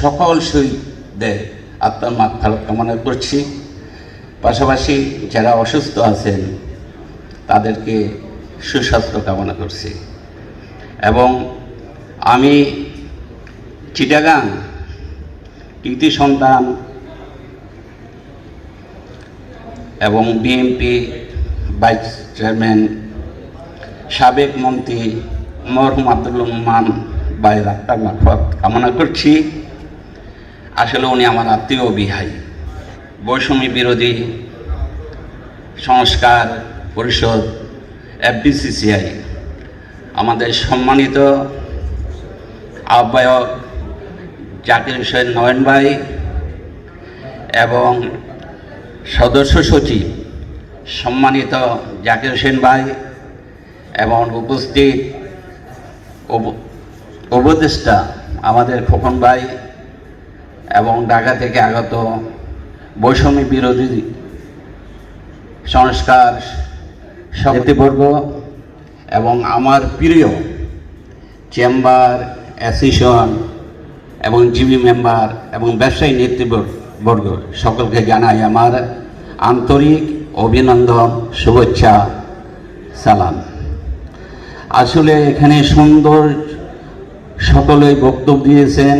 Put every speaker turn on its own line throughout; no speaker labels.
সকল শহীদদের আত্মার মাত কামনা করছি। পাশাপাশি যারা অসুস্থ আছেন, তাদেরকে সুস্বাস্থ্য কামনা করছি। এবং আমি চিটাগাং কৃতি সন্তান এবং বিএনপি ভাইস চেয়ারম্যান সাবেক মন্ত্রী মরহুম আব্দুল রহমান ভাই ডাক্তার মারফত কামনা করছি। আসলে উনি আমার আত্মীয় বিহাই বৈষম্য বিরোধী, সংস্কার, পরিষদ এফবিসিসিআই আমাদের সম্মানিত আহ্বায়ক জাকির হোসেন নয়ন ভাই এবং সদস্য সচিব সম্মানিত জাকির হোসেন ভাই এবং উপস্থিত উপদেষ্টা আমাদের খোকন ভাই এবং ঢাকা থেকে আগত বৈষম্য বিরোধী সংস্কার সমিতিবর্গ এবং আমার প্রিয় চেম্বার অ্যাসোসিয়েশন এবং জিবি মেম্বার এবং ব্যবসায়ী নেতৃবর্গ সকলকে জানাই আমার আন্তরিক অভিনন্দন, শুভেচ্ছা, সালাম। আসলে এখানে সুন্দর সকলেই বক্তব্য দিয়েছেন।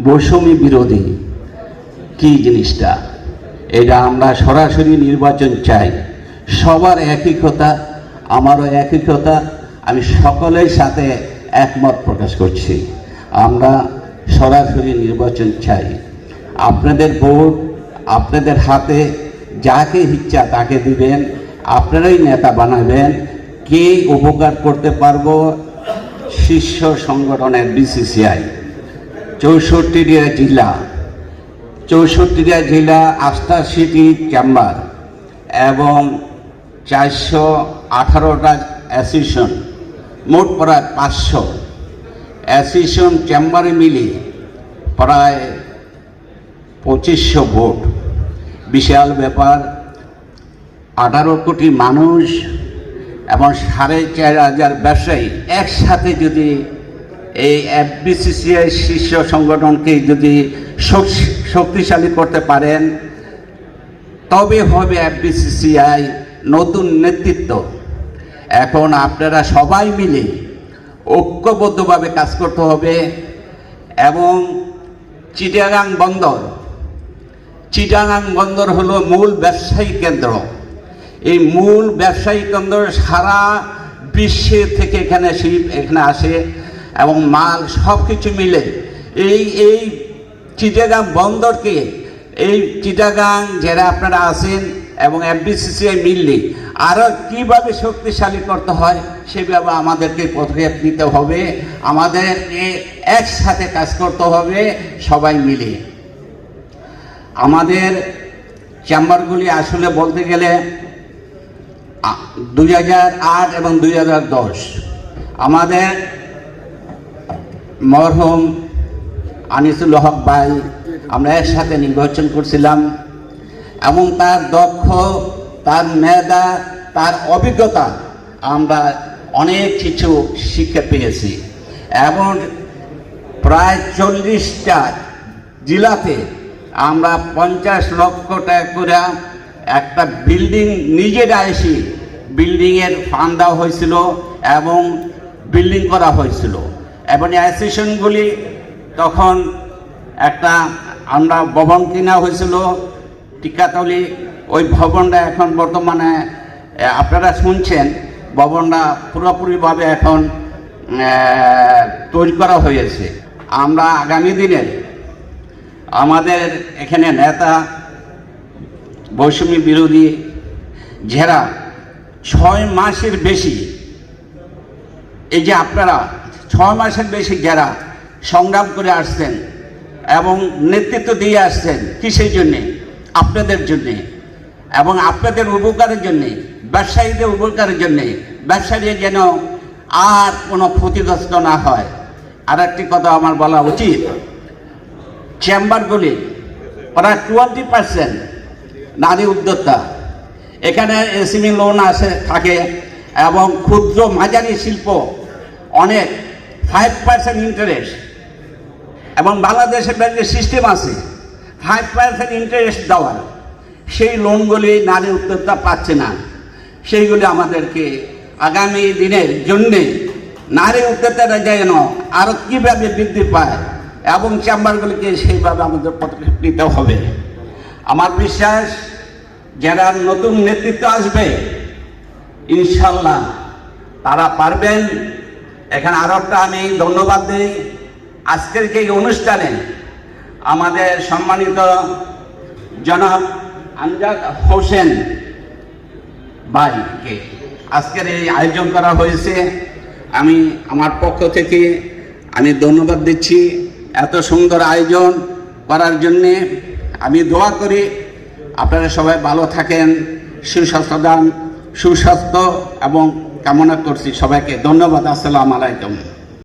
বৈষম্য বিরোধী। কি জিনিসটা? এটা আমরা সরাসরি নির্বাচন চাই। সবার একই কথা আমারও একই কথা আমি সকলের সাথে একমত প্রকাশ করছি। আমরা সরাসরি নির্বাচন চাই। আপনাদের ভোট, আপনাদের হাতে যাকে ইচ্ছা তাকে দিবেন, আপনারাই নেতা বানাবেন। কে উপকার করতে পারব? শীর্ষ সংগঠনের বিসিসিআই চৌষট্টিটা জেলা। চৌষট্টিটা জেলা আষ্টাশিটি চেম্বার এবং চারশো আঠারোটা অ্যাসোসিয়েশন মোট প্রায় পাঁচশো। অ্যাসোসিয়েশন চেম্বারে মিলে প্রায় পঁচিশশো ভোট। বিশাল ব্যাপার, আঠারো কোটি মানুষ এবং সাড়ে চার হাজার ব্যবসায়ী একসাথে যদি এই এফবিসিসিআই শীর্ষ সংগঠনকে যদি শক- শক্তিশালী করতে পারেন, তবে হবে এফবিসিসিআই নতুন নেতৃত্ব। এখন আপনারা সবাই মিলে ঐক্যবদ্ধভাবে কাজ করতে হবে এবং চিটাগাং বন্দর চিটাগাং বন্দর হলো মূল ব্যবসায়িক কেন্দ্র। এই মূল ব্যবসায়িক কেন্দ্র সারা বিশ্বের থেকে এখানে শিপ এখানে আসে। এবং মাল সব কিছু মিলে এই এই চিটাগাং বন্দরকে, এই চিটাগাং যারা আপনারা আছেন এবং এফবিসিসিআই মিললে আরও কীভাবে শক্তিশালী করতে হয় সেভাবে আমাদেরকে পদক্ষেপ নিতে হবে। আমাদেরকে একসাথে কাজ করতে হবে, সবাই মিলে। আমাদের চেম্বারগুলি আসলে বলতে গেলে দুই হাজার আট এবং দুই হাজার দশ। আমাদের মরহুম আনিসুল হক ভাই আমরা একসাথে নির্বাচন করছিলাম। এবং তার দক্ষ, তার মেধা, তার অভিজ্ঞতা আমরা অনেক কিছু শিক্ষা পেয়েছি। এবং প্রায় চল্লিশটা জেলাতে আমরা পঞ্চাশ লক্ষ টাকা করে একটা বিল্ডিং, নিজেরা এসে বিল্ডিংয়ের ফান্ড দেওয়া হয়েছিল এবং বিল্ডিং করা হয়েছিল। এবং অ্যাসোসিয়েশনগুলি তখন একটা আমরা ভবন কিনা হয়েছিল, টিকাতলি, ওই ভবনটা এখন বর্তমানে আপনারা শুনছেন, ভবনটা পুরোপুরিভাবে এখন তৈরি করা হয়েছে। আমরা আগামী দিনে আমাদের এখানে নেতা, বৈষম্য বিরোধী যারা ছয় মাসের বেশি, এই যে আপনারা ছয় মাসের বেশি যারা সংগ্রাম করে আসছেন এবং নেতৃত্ব দিয়ে আসছেন কিসের জন্যে? আপনাদের জন্যে। এবং আপনাদের উপকারের জন্যে, ব্যবসায়ীদের উপকারের জন্যে ব্যবসায়ী যেন আর কোনো ক্ষতিগ্রস্ত না হয়। আর একটি কথা আমার বলা উচিত। চেম্বারগুলি প্রায় টোয়েন্টি পার্সেন্ট নারী উদ্যোক্তা। এখানে এসিমি লোন আসে, থাকে। এবং ক্ষুদ্র মাঝারি শিল্প অনেক ফাইভ পার্সেন্ট ইন্টারেস্ট এবং বাংলাদেশের ব্যাংকের সিস্টেম আছে ফাইভ পার্সেন্ট ইন্টারেস্ট দেওয়ার। সেই লোনগুলি নারী উদ্যোক্তা পাচ্ছে না। সেইগুলি আমাদেরকে আগামী দিনের জন্যে নারী উদ্যোক্তারা যেন আরও কীভাবে বৃদ্ধি পায় এবং চেম্বারগুলিকে সেইভাবে আমাদের পদক্ষেপ নিতে হবে। আমার বিশ্বাস, যারা নতুন নেতৃত্ব আসবে, ইনশাল্লাহ তারা পারবেন। এখানে আরও একটা আমি ধন্যবাদ দিই। আজকের যে অনুষ্ঠানে আমাদের সম্মানিত জনাব আমজাদ হোসেন ভাইকে আজকের এই আয়োজন করা হয়েছে। আমি আমার পক্ষ থেকে আমি ধন্যবাদ দিচ্ছি এত সুন্দর আয়োজন করার জন্যে। আমি দোয়া করি। আপনারা সবাই ভালো থাকেন, সুস্বাস্থ্য দান সুস্বাস্থ্য এবং কামনা করছি সবাইকে। ধন্যবাদ আসসালামু আলাইকুম।